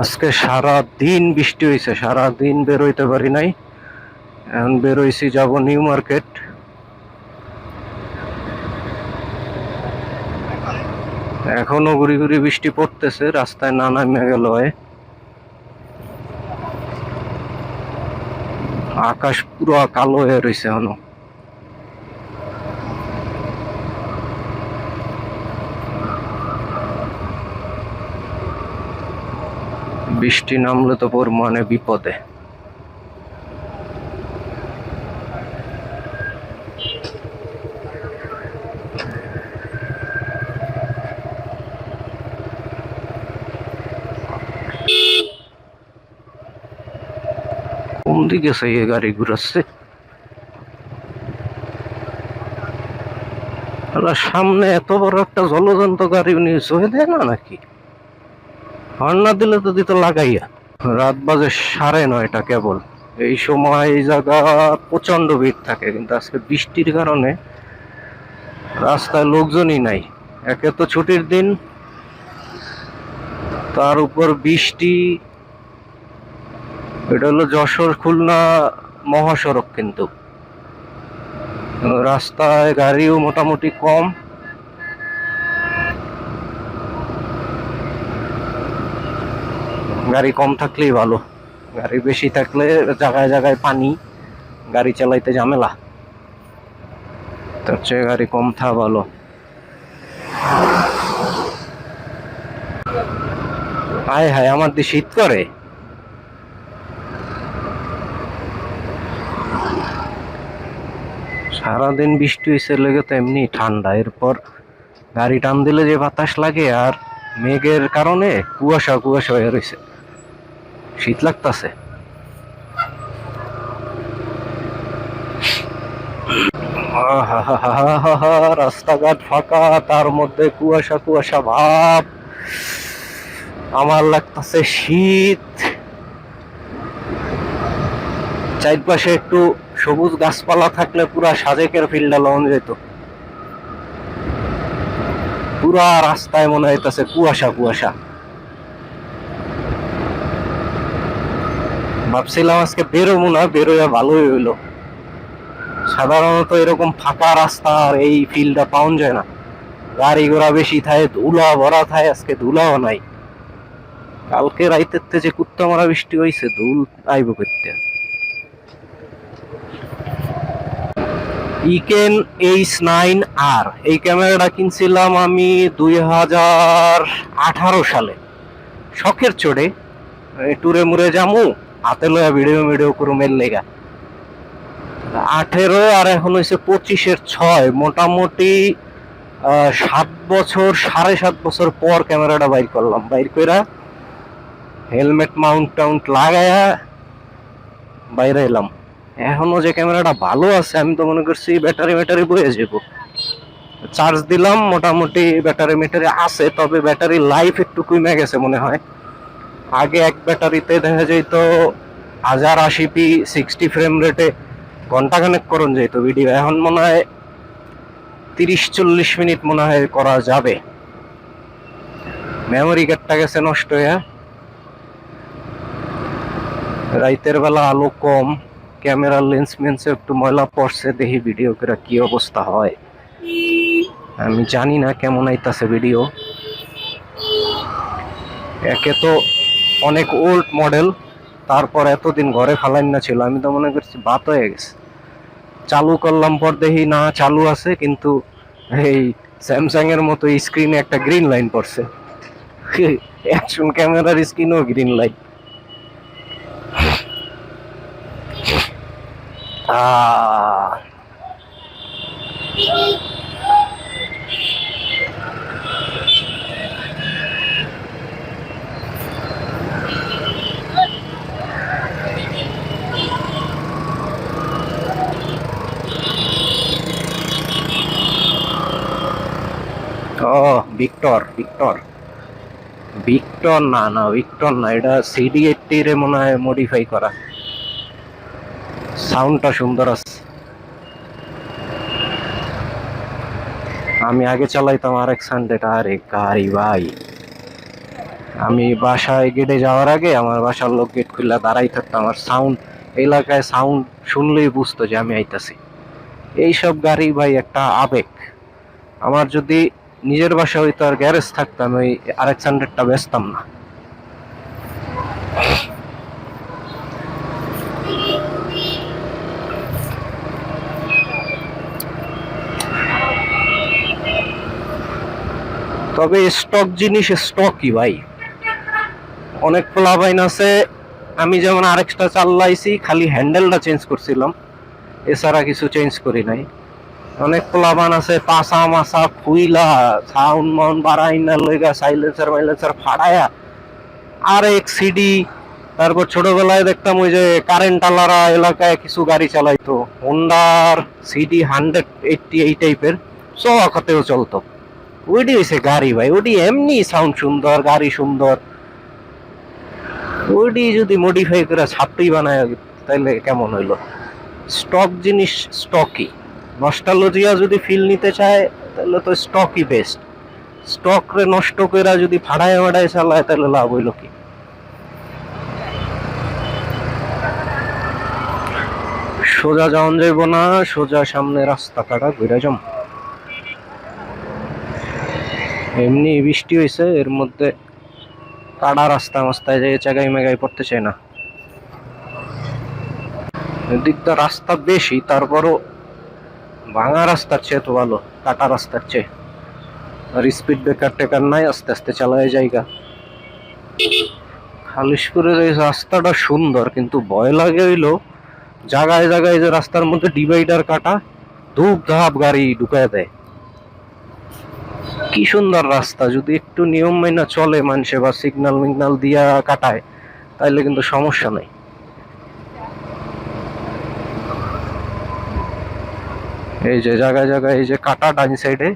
আজকে সারা দিন বৃষ্টি হয়েছে সারা দিন বেরোইতে পারি নাই। এখন বেরোইছি যাব নিউ মার্কেট। এখনও ঘুরি ঘুরি বৃষ্টি পড়তেছে, রাস্তায় না নামে গেল আকাশ পুরো কালো হয়ে রয়েছে এখনও। বৃষ্টি নামলে তো পরিমাণে বিপদে। কোন দিকে সেই গাড়ি ঘুরাচ্ছে? সামনে এত বড় একটা জলযন্ত্র গাড়ি উনি সহে দেয় না নাকি? হর্ন না দিলে তো দিত লাগাইয়া। রাত বাজে সাড়ে নয়টা কেবল। এই সময় এই জায়গা প্রচণ্ড ভিড় থাকে, কিন্তু আজকে বৃষ্টির কারণে রাস্তায় লোকজনই নাই। একে তো ছুটির দিন, তার উপর বৃষ্টি। এটা হলো যশোর খুলনা মহাসড়ক কিন্তু। রাস্তায় গাড়িও মোটামুটি কম। গাড়ি কম থাকলেই ভালো। গাড়ি বেশি থাকলে জায়গায় জায়গায় পানি, গাড়ি চালাইতে ঝামেলা। তার চেয়ে গাড়ি কম থা ভালো। হায় হায়, আমার দিয়ে শীত করে। সারাদিন বৃষ্টি হয়েছে লেগে তো এমনি ঠান্ডা। এরপর গাড়ি টান দিলে যে বাতাস লাগে আর মেঘের কারণে কুয়াশা কুয়াশা হয়ে রয়েছে শীত লাগতাছে। রাস্তাঘাট ফাঁকা, তার মধ্যে কুয়াশা কুয়াশা ভাব। আমার লাগতাছে শীত। চারপাশে একটু সবুজ গাছপালা থাকলে পুরা সাজেকের ফিল্ডটা লন যেত। পুরা রাস্তায় মনে হইতাছে কুয়াশা কুয়াশা। ভাবছিলাম আজকে বেরোবো না, বেরোয়া ভালোই হইল। সাধারণত এরকম ফাঁকা রাস্তা আর এই ফিল্ডটা পাওয়া যায় না। গাড়ি ঘোড়া বেশি থাকে, ধুলা ভরা থাকে, আজকে ধুলাও নাই। কালকে রাইতের যে কুত্তা মারা বৃষ্টি হয়েছে ধুল আইব করতে। ইকেন এইচ নাইন আর এই ক্যামেরাটা কিনছিলাম আমি দুই হাজার আঠারো সালে। শখের চড়ে টুরে মুরে যামু হাতে ভিডিও ভিডিও করু মেল লেগা। আঠেরো আর এখন হয়েছে পঁচিশের ছয়। মোটামুটি সাত বছর, সাড়ে সাত বছর পর ক্যামেরাটা বাইর করলাম। বাইর কইরা হেলমেট মাউন্ট টাউন্ট লাগায়া বাইরে এলাম। এখনও যে ক্যামেরাটা ভালো আছে, আমি তো মনে করছি ব্যাটারি ব্যাটারি বয়ে যাব। চার্জ দিলাম, মোটামুটি ব্যাটারি ম্যাটারি আছে, তবে ব্যাটারি লাইফ একটু কমে গেছে মনে হয়। আগে এক ব্যাটারিতে দেখা যেত হাজার আশি পি সিক্সটি ফ্রেম রেটে ঘন্টাখানেক করণ যেত ভিডিও এখন মনে হয় তিরিশ, চল্লিশ মিনিট মনে হয় করা যাবে। মেমোরি কার্ডটা গেছে নষ্ট, হয়ে? রাইতের বেলা আলো কম, ক্যামেরার লেন্স মেন্সে একটু ময়লা পড়ছে, দেখি ভিডিও করে কি অবস্থা হয়। আমি জানি না কেমন আইতাছে ভিডিও একে তো অনেক ওল্ড মডেল তারপর এতদিন ঘরে ফালাইন না ছিল, আমি তো মনে করছি বাত হয়ে গেছে। চালু করলাম পর দেখি না চালু আছে, কিন্তু এই স্যামসাং এর মতো স্ক্রিনে একটা গ্রিন লাইন পড়ছে। অ্যাকশন ক্যামেরার স্ক্রিনও গ্রিন লাইন আহ। ও ভিক্টর ভিক্টর ভিক্টর না না ভিক্টর না, এটা সিডি এইটটি রে মনে হয় মডিফাই করা। সাউন্ডটা সুন্দর আছে। আমি আগে চালাইতাম আর এক সানডেটা আরে গাড়ি ভাই। আমি বাসায় গেটে যাওয়ার আগে আমার বাসার লোক গেট খুললে দাঁড়াই থাকতো আমার সাউন্ড এলাকায় সাউন্ড শুনলেই বুঝতো যে আমি আইতাছি। এইসব গাড়ি ভাই একটা আবেগ। আমার যদি নিজের বাসা হইতো আর গ্যারেজ থাকতাম, ওই আরেক হান্ড্রেডটা বেচতাম না। তবে স্টক জিনিস স্টকই ভাই। অনেক প্লাবাইন আছে, আমি যেমন আরেকটা চাল্লাইছি খালি হ্যান্ডেলটা চেঞ্জ করছিলাম। এছাড়া কিছু চেঞ্জ করি নাই। অনেক প্লাবান আছে পাসা মাসা খুইলা, সাউন্ড মাউন্ড বাড়াই না, লইগা সাইলেন্সার মাইলেন্সার ফাড়ায়া। আর এক সিডি তারপর ছোটবেলায় দেখতাম ওই যে কারেন্ট আলারা এলাকায় কিছু গাড়ি চালাইতো। হোন্ডার সিডি হান্ড্রেড এইটটি এই টাইপের সবাকতেও চলতো। ওইটি হয়েছে গাড়ি ভাই ওটি এমনি সাউন্ড সুন্দর, গাড়ি সুন্দর। ওইটি যদি মডিফাই করে ছাত্রী বানায় তাহলে কেমন হইল? স্টক জিনিস স্টকই নস্টালজিয়া যদি ফিল নিতে চায়, তাহলে তো স্টকই বেস্ট স্টক রে নষ্ট করে যদি ফাড়ায় ফাড়ায় চালায়, তাহলে লাভ হইল কি? সোজা যাওন যাইব না, সোজা সামনে রাস্তা কাটা ঘুরে যাম। এমনি বৃষ্টি হয়েছে এর মধ্যে কাটা রাস্তা মাস্তায় যে জায়গায় মেগায় পড়তে চায় না। এদিকটা রাস্তা বেশি, তারপরও ভাঙা রাস্তার চেয়ে তো ভালো, কাটা রাস্তার চেয়ে। আর স্পিড ব্রেকার টেকার নাই, আস্তে আস্তে চালায় জায়গা। খালিশপুরের এই রাস্তাটা সুন্দর, কিন্তু ভয় লাগে হইল জায়গায় জায়গায় যে রাস্তার মধ্যে ডিভাইডার কাটা ধূপ ধাপ গাড়ি ঢুকায় দেয়। কি সুন্দর রাস্তা, যদি একটু নিয়ম মাইনা চলে মানুষে বা সিগন্যাল মিগনাল দিয়া কাটায় তাহলে কিন্তু সমস্যা নেই। এই যে জায়গায় জায়গায় এই যে কাটা ডান সাইডে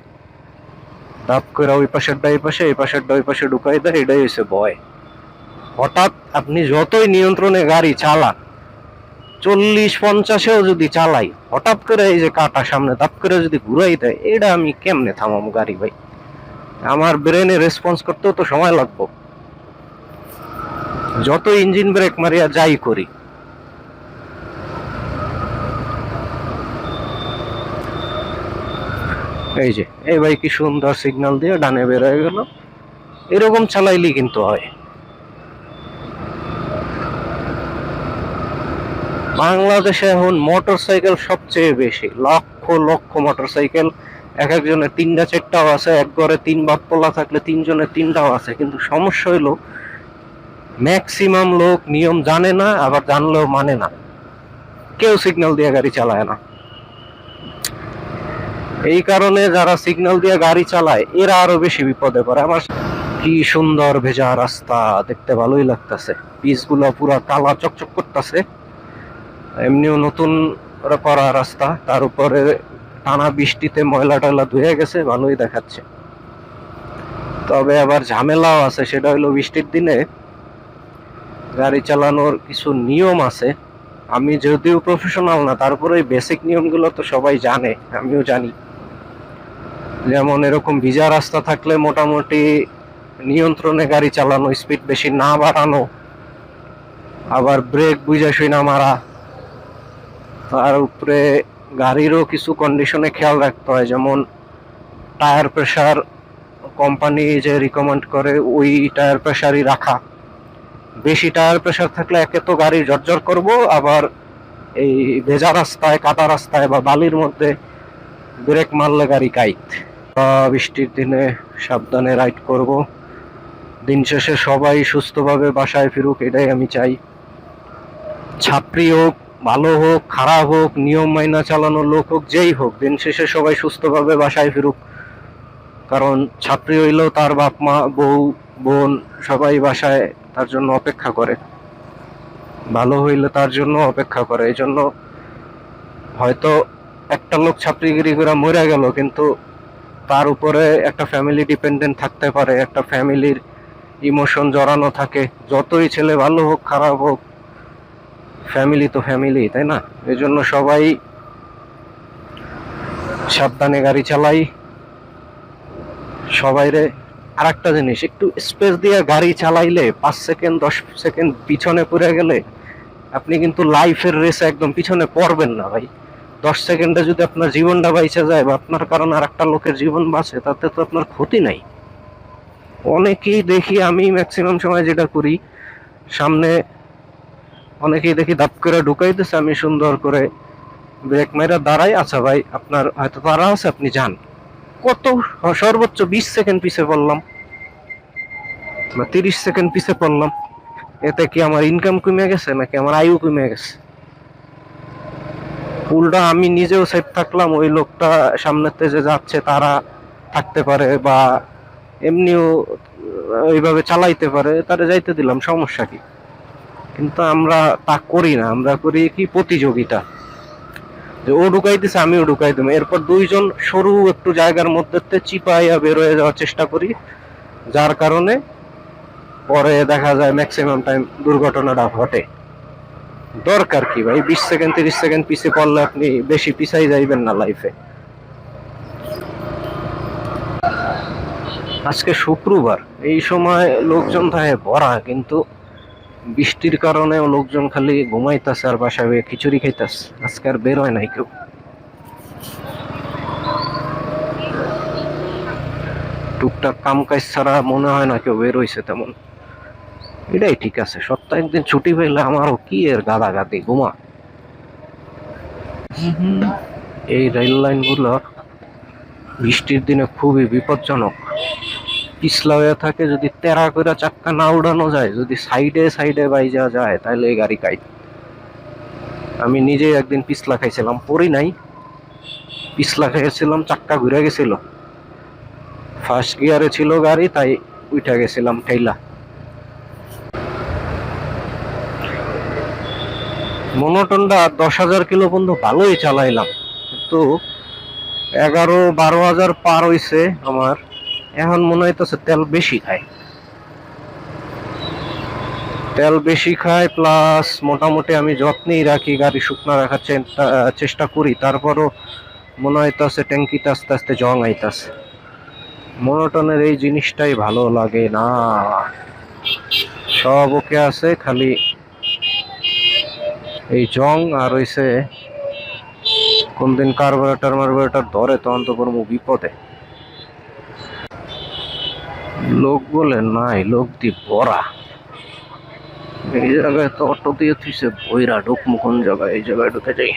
ধাপ করে ওই পাশের এই পাশে, এই পাশের ওই পাশে ঢুকাই দেয়, এটাই হচ্ছে ভয়। হঠাৎ আপনি যতই নিয়ন্ত্রণে গাড়ি চালান, চল্লিশ পঞ্চাশেও যদি চালাই, হঠাৎ করে এই যে কাটা সামনে ধাপ করে যদি ঘুরাই দেয়, এটা আমি কেমনে থামাবো গাড়ি ভাই? আমার ব্রেনে রেসপন্স করতেও তো সময় লাগবো। যত ইঞ্জিন ব্রেক মারিয়া যাই করি এই যে, এই ভাই কি সুন্দর সিগন্যাল দিয়ে ডানে বের হয়ে গেল। এরকম চালাইলি কিন্তু হয়। বাংলাদেশে এখন মোটর সাইকেল সবচেয়ে বেশি, লক্ষ লক্ষ মোটর সাইকেল এক একজনের তিনটা চারটাও আছে, এক ঘরে তিন বাপ পোলা থাকলে তিনজনের তিনটাও আছে, কিন্তু সমস্যা হইল ম্যাক্সিমাম লোক নিয়ম জানে না, আবার জানলেও মানে না। কেউ সিগন্যাল দিয়ে গাড়ি চালায় না। এই কারণে যারা সিগন্যাল দিয়ে গাড়ি চালায়, এরা আরও বেশি বিপদে পড়ে। আমার কি সুন্দর ভেজা রাস্তা, দেখতে ভালোই লাগতেছে। পিচগুলো পুরা কালা চকচক করতেছে। এমনিও নতুন করে রাস্তা, তার উপরে টানা বৃষ্টিতে ময়লা টয়লা ধুয়ে গেছে, ভালোই দেখাচ্ছে। তবে আবার ঝামেলাও আছে, সেটা হলো বৃষ্টির দিনে গাড়ি চালানোর কিছু নিয়ম আছে। আমি যদিও প্রফেশনাল না তারপরে বেসিক নিয়মগুলো তো সবাই জানে, আমিও জানি। যেমন এরকম ভিজা রাস্তা থাকলে মোটামুটি নিয়ন্ত্রণে গাড়ি চালানো স্পিড বেশি না বাড়ানো, আবার ব্রেক বুঝাসই না মারা। তার উপরে গাড়িরও কিছু কন্ডিশনে খেয়াল রাখতে হয়, যেমন টায়ার প্রেশার কোম্পানি যে রিকমেন্ড করে, ওই টায়ার প্রেশারই রাখা। বেশি টায়ার প্রেশার থাকলে একে তো গাড়ি জর্জর করব, আবার এই ভেজা রাস্তায়, কাদা রাস্তায় বা বালির মধ্যে ব্রেক মারলে গাড়ি কাইত বৃষ্টির দিনে সাবধানে রাইড করব। দিন শেষে সবাই সুস্থভাবে বাসায় ফিরুক, এটাই আমি চাই। ছাত্রী হোক, ভালো হোক, খারাপ হোক, নিয়ম মাইনা চালানোর লোক হোক, যেই হোক, দিন শেষে সবাই সুস্থভাবে বাসায় ফিরুক। কারণ ছাত্রী হইলেও তার বাপ, মা, বউ, বোন সবাই বাসায় তার জন্য অপেক্ষা করে। ভালো হইলে তার জন্য অপেক্ষা করে। এই জন্য হয়তো একটা লোক ছাত্রীগিরি করে মরে গেল, কিন্তু তার উপরে একটা ফ্যামিলি ডিপেন্ডেন্ট থাকতে পারে, একটা ফ্যামিলির ইমোশন জড়ানো থাকে। যতই ছেলে ভালো হোক, খারাপ হোক ফ্যামিলি তো ফ্যামিলি তাই না? এই জন্য সবাই সাবধানে গাড়ি চালাই। সবাইরে আর একটা জিনিস, একটু স্পেস দিয়ে গাড়ি চালাইলে, পাঁচ সেকেন্ড দশ সেকেন্ড পিছনে পড়ে গেলে, আপনি কিন্তু লাইফের রেসে একদম পিছনে পড়বেন না ভাই। দশ সেকেন্ডে যদি আপনার জীবনটা বাইচে যায় বা আপনার কারণে আর একটা লোকের জীবন বাঁচে, তাতে তো আপনার ক্ষতি নাই। অনেকেই দেখি আমি ম্যাক্সিমাম সময় যেটা করি, সামনে অনেকেই দেখি দাপ করে ঢুকাইতেছে, আমি সুন্দর করে ব্রেক মেরা দাঁড়াই আচ্ছা ভাই, আপনার হয়তো তারা আছে, আপনি যান। কত সর্বোচ্চ বিশ সেকেন্ড পিছে পড়লাম, বা তিরিশ সেকেন্ড পিছে পড়লাম, এতে কি আমার ইনকাম কমে গেছে, নাকি আমার আয়ু কমে গেছে? উল্টা আমি নিজেও সেফ থাকলাম, ওই লোকটা সামনেতে যে যাচ্ছে তারা থাকতে পারে বা এমনিও ওইভাবে চালাইতে পারে, তারা যাইতে দিলাম, সমস্যা কি? কিন্তু আমরা তা করি না, আমরা করি কি প্রতিযোগিতা। যে ও ঢুকাইতেছে আমিও ঢুকাই দেবো এরপর দুইজন সরু একটু জায়গার মধ্যে চিপাইয়া বের হয়ে যাওয়ার চেষ্টা করি, যার কারণে পরে দেখা যায় ম্যাক্সিমাম টাইম দুর্ঘটনাটা ঘটে। দরকার কি ভাই? বিশ সেকেন্ড, তিরিশ সেকেন্ড পিছে পড়লে আপনি বেশি পিছাই যাইবেন না লাইফে আজকে শুক্রবার, এই সময় লোকজন থাকে ভরা, কিন্তু বৃষ্টির কারণে লোকজন খালি ঘুমাইতেছে আর বাসায় বইয়া খিচুড়ি খাইতেছে। আজকে আর বের হয় নাই কেউ। টুকটাক কাম কাজ ছাড়া মনে হয় না কেউ বের হইছে তেমন। এটাই ঠিক আছে সপ্তাহে একদিন ছুটি পাইলে আমারও কি এর গাদা গাদি ঘুমা এই রেল লাইনগুলো বৃষ্টির দিনে খুবই বিপজ্জনক। পিছলা হয়ে থাকে যদি তেরা করে চাক্কা না উড়ানো যায় যদি সাইডে সাইডে বাইজা যায় তাহলে এই গাড়ি কাই? আমি নিজে একদিন পিছলা খাইছিলাম পড়ি নাই। পিছলা খাইছিলাম চাক্কা ঘুরে গেছিল। ফার্স্ট গিয়ারে ছিল গাড়ি তাই উঠে গেছিলাম ঠেলা মনোটনটা দশ হাজার কিলো পর্যন্ত ভালোই চালাইলাম। কিন্তু এগারো বারো হাজার পার হইছে আমার। এখন মনে হইতেছে তেল বেশি খায় তেল বেশি খায় প্লাস মোটামুটি আমি যত্নেই রাখি, গাড়ি শুকনা রাখার চেষ্টা চেষ্টা করি। তারপরও মনে হইতেছে ট্যাঙ্কিতে আস্তে আস্তে জং আইতাছে মনোটনের এই জিনিসটাই ভালো লাগে না। সব ওকে আছে, খালি এই জং আর হইছে কোনদিন কার্বোরেটর মার্বোরেটর ধরে, তখন তো কোনো বিপদে লোক বলে, নাই, লোক দি ভরা এই জায়গায় তো অটো দিয়ে থুইছে, বইরা ঢুকমু কোন জায়গায়? এই জায়গায় ঢুকে যাই।